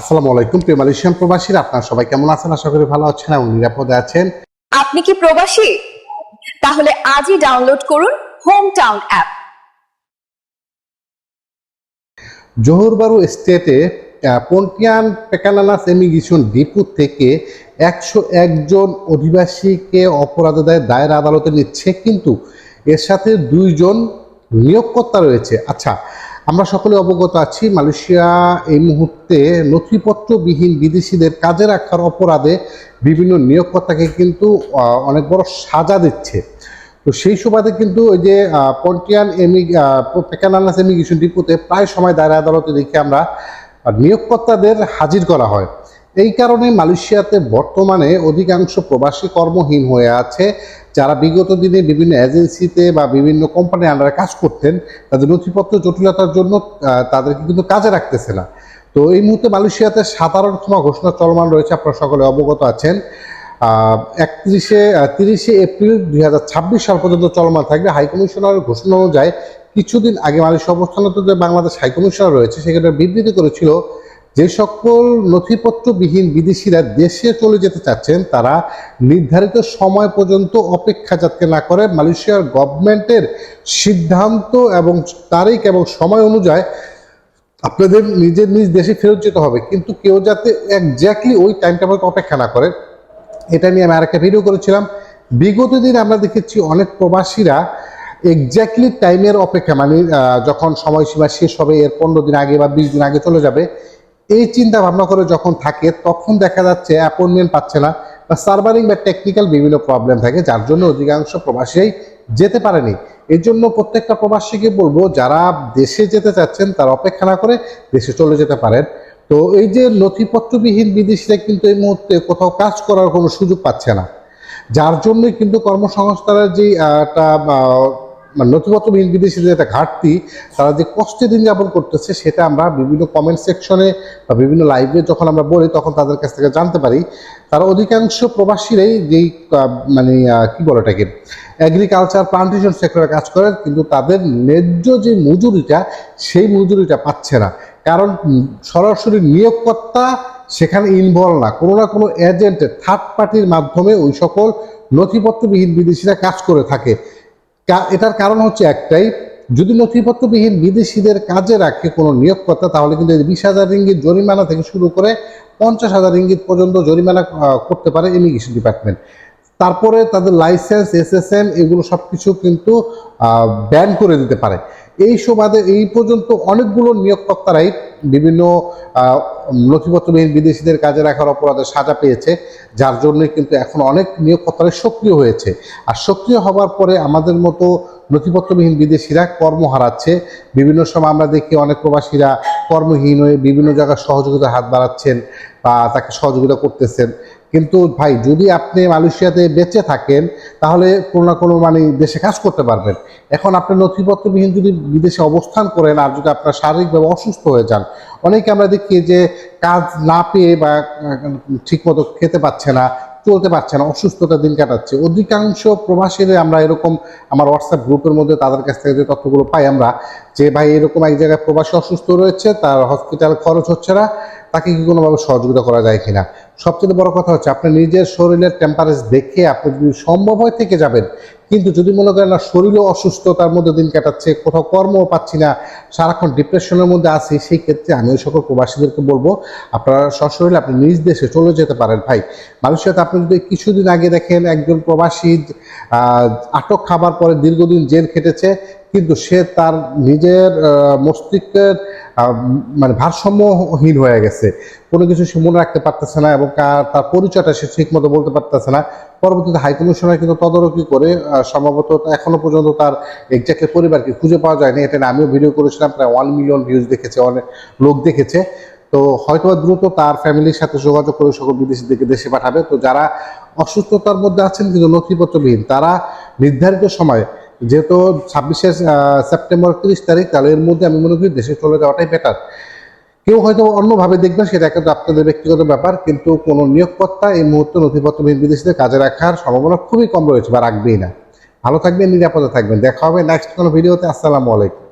আসসালামু আলাইকুম প্রিয় মালয়েশিয়ান প্রবাসীরা আপনারা সবাই কেমন আছেন? আশা করি ভালো আছেন এবং নিরাপদে আছেন। আপনি কি প্রবাসী? তাহলে আজই ডাউনলোড করুন হোম টাউন অ্যাপ জোহরবারু স্টেটে পন্টিয়ান পেকানানাস এমিগ্রেশন ডিপু থেকে একশো একজন অধিবাসীকে অপরাধ দায় দায়ের আদালতে নিচ্ছে কিন্তু এর সাথে দুইজন নিয়োগকর্তা রয়েছে। আচ্ছা আমরা সকলে অবগত আছি, মালয়েশিয়া এই মুহূর্তে নথিপত্রবিহীন বিদেশিদের কাজে রাখার অপরাধে বিভিন্ন নিয়োগকর্তাকে কিন্তু অনেক বড় সাজা দিচ্ছে। তো সেই সুবাদে কিন্তু ওই যে পন্টিয়ান এমি পেকানালাস এমিগ্রেশন ডিপুতে প্রায় সময় দায়রা আদালতে দেখি আমরা নিয়োগকর্তাদের হাজির করা হয়। এই কারণে মালয়েশিয়াতে বর্তমানে অধিকাংশ প্রবাসী কর্মহীন হয়ে আছে। যারা বিগত দিনে বিভিন্ন এজেন্সিতে বা বিভিন্ন কোম্পানির আন্ডারে কাজ করতেন, তাদের নথিপত্র জটিলতার জন্য তাদেরকে কিন্তু কাজে রাখতেছে না। তো এই মুহূর্তে মালয়েশিয়াতে সাধারণ ক্ষমা ঘোষণা চলমান রয়েছে, আপনারা সকলে অবগত আছেন। একত্রিশে তিরিশে এপ্রিল দুই হাজার ছাব্বিশ সাল পর্যন্ত চলমান থাকবে। হাইকমিশনারের ঘোষণা অনুযায়ী কিছুদিন আগে মালয়েশিয়া অবস্থানত যে বাংলাদেশ হাইকমিশনার রয়েছে, সেখানে বিবৃতি করেছিল যে সকল নথিপত্রবিহীন বিদেশিরা দেশে চলে যেতে চাচ্ছেন, তারা নির্ধারিত সময় পর্যন্ত অপেক্ষা যাতে না করে মালয়েশিয়ার গভর্নমেন্টের সিদ্ধান্ত এবং তারিখ এবং সময় অনুযায়ী আপনাদের নিজের নিজ দেশে ফেরত যেতে হবে। কিন্তু কেউ যাতে একজ্যাক্টলি ওই টাইমটা মতো অপেক্ষা না করে, এটা নিয়ে আমি আরেকটা ভিডিও করেছিলাম। বিগত দিন আমরা দেখেছি অনেক প্রবাসীরা এক্স্যাক্টলি টাইমের অপেক্ষা মানে যখন সময়সীমা শেষ হবে, এর পনেরো দিন আগে বা বিশ দিন আগে চলে যাবে এই চিন্তা ভাবনা করে যখন থাকে, তখন দেখা যাচ্ছে অ্যাপয়েন্টমেন্ট পাচ্ছে না বা সার্ভারিং বা টেকনিক্যাল বিভিন্ন প্রবলেম থাকে, যার জন্য অধিকাংশ প্রবাসীরাই যেতে পারেনি। এর জন্য প্রত্যেকটা প্রবাসীকে বলব, যারা দেশে যেতে চাচ্ছেন, তারা অপেক্ষা না করে দেশে চলে যেতে পারেন। তো এই যে নথিপত্রবিহীন বিদেশিরা কিন্তু এই মুহূর্তে কোথাও কাজ করার কোনো সুযোগ পাচ্ছে না। যার জন্যই কিন্তু কর্মসংস্থানের যে একটা মানে নথিপত্রবিহীন বিদেশিদের একটা ঘাটতি, তারা যে কষ্টে দিন যাপন করতেছে, সেটা আমরা বিভিন্ন কমেন্ট সেকশনে বা বিভিন্ন লাইভে যখন আমরা বলি, তখন তাদের কাছ থেকে জানতে পারি। তারা অধিকাংশ প্রবাসীরাই যেই মানে কি বলে এটাকে এগ্রিকালচার প্লান্টেশন সেক্টরে কাজ করে, কিন্তু তাদের ন্যায্য যে মজুরিটা, সেই মজুরিটা পাচ্ছে না। কারণ সরাসরি নিয়োগকর্তা সেখানে ইনভলভ না। কোনো না কোনো এজেন্ট থার্ড পার্টির মাধ্যমে ওই সকল নথিপত্রবিহীন বিদেশিরা কাজ করে থাকে। এটার কারণ হচ্ছে একটাই, যদি নথিপত্রবিহীন বিদেশিদের কাজে রাখে কোনো নিয়োগকর্তা, তাহলে কিন্তু বিশ হাজার রিঙ্গিত জরিমানা থেকে শুরু করে পঞ্চাশ হাজার রিঙ্গিত পর্যন্ত জরিমানা করতে পারে ইমিগ্রেশন ডিপার্টমেন্ট তারপরে তাদের লাইসেন্স এসএসএন এগুলো সব কিছু কিন্তু ব্যান করে দিতে পারে। এই সুবাদে এই পর্যন্ত অনেকগুলো নিয়োগকর্তারাই বিভিন্ন নথিপত্রবিহীন বিদেশিদের কাজে রাখার অপরাধে সাজা পেয়েছে, যার জন্যই কিন্তু এখন অনেক নিয়োগকর্তারা সক্রিয় হয়েছে। আর সক্রিয় হবার পরে আমাদের মতো নথিপত্রবিহীন বিদেশিরা কর্ম হারাচ্ছে। বিভিন্ন সময় আমরা দেখি অনেক প্রবাসীরা কর্মহীন হয়ে বিভিন্ন জায়গায় সহযোগিতা হাত বাড়াচ্ছেন বা তাকে সহযোগিতা করতেছেন। কিন্তু ভাই, যদি আপনি মালয়েশিয়াতে বেঁচে থাকেন, তাহলে কোনো না কোনো মানে দেশে কাজ করতে পারবেন। এখন আপনি নথিপত্রবিহীন যদি বিদেশে অবস্থান করেন আর যদি আপনার শারীরিকভাবে অসুস্থ হয়ে যান, অনেকে আমরা দেখি যে কাজ না পেয়ে বা ঠিকমতো খেতে পাচ্ছে না, চলতে পারছে না অসুস্থতা দিন কাটাচ্ছে। অধিকাংশ প্রবাসীরা আমরা এরকম আমার হোয়াটসঅ্যাপ গ্রুপের মধ্যে তাদের কাছ থেকে যে তথ্যগুলো পাই আমরা, যে ভাই, এরকম এক জায়গায় প্রবাসী অসুস্থ রয়েছে, তার হসপিটাল খরচ হচ্ছে না, তাকে কি কোনোভাবে সহযোগিতা করা যায় কিনা? সবচেয়ে বড় কথা হচ্ছে আপনি নিজের শরীরের টেম্পারেচার দেখে আপনি যদি সম্ভব হয় থেকে যাবেন, কিন্তু যদি মনে করেন না শরীরও অসুস্থতার মধ্যে দিন কাটাচ্ছে, কোথাও কর্মও পাচ্ছি না, সারাক্ষণ ডিপ্রেশনের মধ্যে আছি, সেই ক্ষেত্রে আমি ওই সকল প্রবাসীদেরকে বলব, আপনারা সশরীরে আপনি নিজ দেশে চলে যেতে পারেন। ভাই, মালয়েশিয়াতে আপনি যদি কিছুদিন আগে দেখেন একজন প্রবাসী আটক খাবার পরে দীর্ঘদিন জেল খেটেছে, কিন্তু সে তার নিজের মস্তিষ্কের মানে ভারসাম্যহীন হয়ে গেছে। কোনো কিছু সে মনে রাখতে পারতেছে না এবং তার পরিচয়টা সে ঠিক মতো বলতে পারতেছে না। পরবর্তীতে হাইকমিশনার কিন্তু তদারকি করে সম্ভবত এখনও পর্যন্ত তার এক্স্যাক্টলি পরিবারকে খুঁজে পাওয়া যায়নি। এটা আমিও ভিডিও করেছিলাম, প্রায় ওয়ান মিলিয়ন ভিউজ দেখেছে অনেক লোক দেখেছে। তো হয়তো দ্রুত তার ফ্যামিলির সাথে যোগাযোগ করে সকল বিদেশিদেরকে দেশে পাঠাবে। তো যারা অসুস্থতার মধ্যে আছেন কিন্তু নথিপত্রবিহীন, তারা নির্ধারিত সময় যেহেতু ছাব্বিশে সেপ্টেম্বর তিরিশ তারিখ, তাহলে এর মধ্যে আমি মনে করি দেশে চলে যাওয়াটাই বেটার কেউ হয়তো অন্যভাবে দেখবেন, সেটা কিন্তু আপনাদের ব্যক্তিগত ব্যাপার, কিন্তু কোনো নিয়োগকর্তা এই মুহূর্তে নথিপত্রহীন বিদেশিদের কাজে রাখার সম্ভাবনা খুবই কম রয়েছে বা রাখবেই না। ভালো থাকবেন, নিরাপদে থাকবেন। দেখা হবে নেক্সট কোনো ভিডিওতে আসসালামু আলাইকুম।